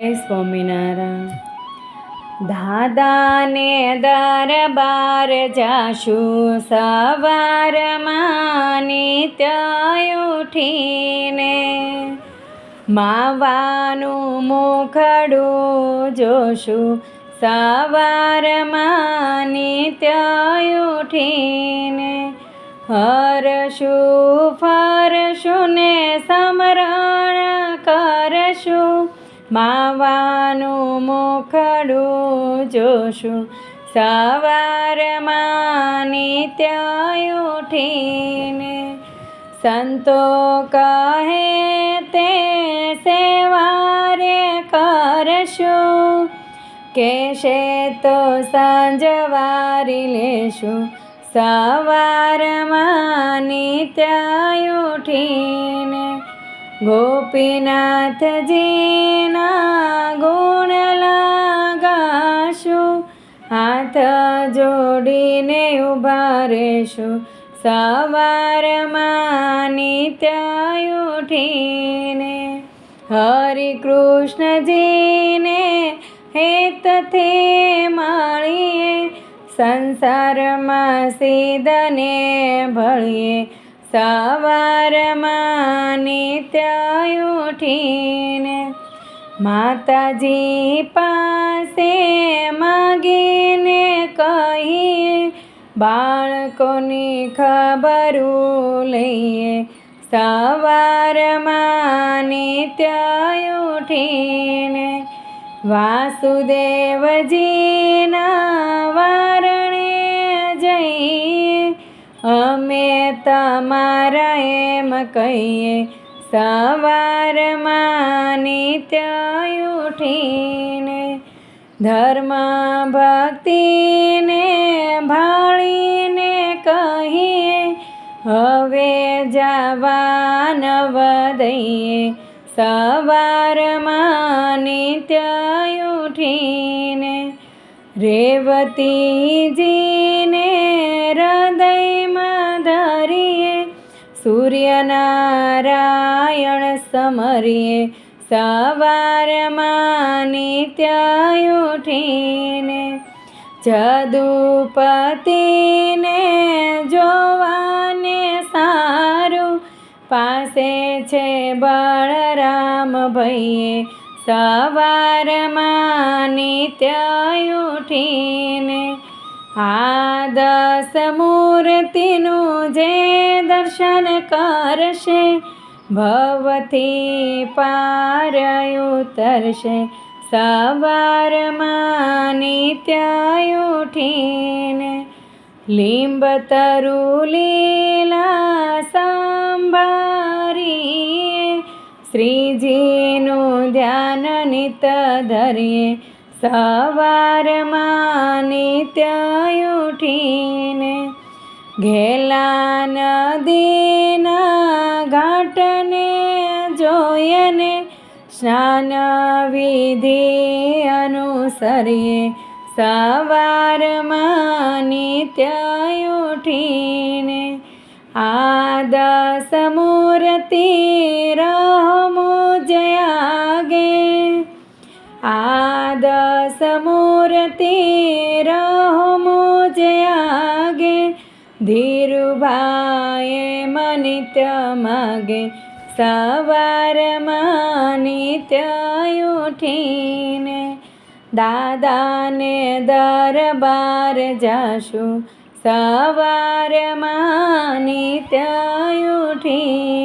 સ્વામિનારાયણ દાદાને દરબાર જાશું સવારમાં નિત્ય ઉઠીને. માવાનું મુખડું જોશું સવારમાં નિત્ય ઉઠીને. હરશું ફરશું ને સમરણ કરશું માવાનું મુખડું જોશું. સવારમાં નિત્ય ઉઠીને સંતો કહે, તે સેવારે કરશું? કેશે તો સાંજવારી લેશું. સવારમાં નિત્ય ઉઠીને ગોપીનાથજીના ગુણ લગાશું, હાથ જોડીને ઊભા રહેશું સવારમાં નિત્ય ઉઠીને. હરે કૃષ્ણજીને હેતથી મળીએ, સંસારમાં સીધને ભળીએ સવારમાં નિત્ય ઉઠીને માતાજી પાસે માગીને કહી, બાળકોની ખબર લઈએ. સવારમાં નિત્ય ઉઠીને વાસુદેવજીના વારણે જઈએ અમે તમારા એમ કહીએ સવારમાં નિત્ય ઉઠીને ધર્મ ભક્તિને ભાળીને કહીએ, હવે જવા નવ દઈએ સવારમાં નિત્ય ઉઠીને રેવતીજીને હૃદયમાં ધરીએ, સૂર્યનારાયણ સમરીએ, સવારમાં નિત્ય જદુપતિને જોવાને સારું, પાસે છે બળરામ ભઈએ, સવારમાં નિત્ય આ દસ મૂર્તિનું જે દર્શન કરશે ભવથી પાર ઉતરશે. સવારમાં નિત્ય ઉઠીને લીંબ તરુલીલા સંભારીએ, શ્રીજીનું ધ્યાન નિત ધરીએ. સવારમાં નિત્ય ઉઠીને ઘેલા નદીના ઘાટને જોઈને સ્નાન વિધિ અનુસરીએ. સવારમાં નિત્ય ઉઠીને આ દસ મૂર્તિ રહમો દસ મૂર્તિ રહમો આગે ધીરુભાઈએ મનિત્ય માગે સવારમાં નિત્ય ઉઠીને દાદાને દરબાર જાશું સવારમાં નિત્ય ઉઠીને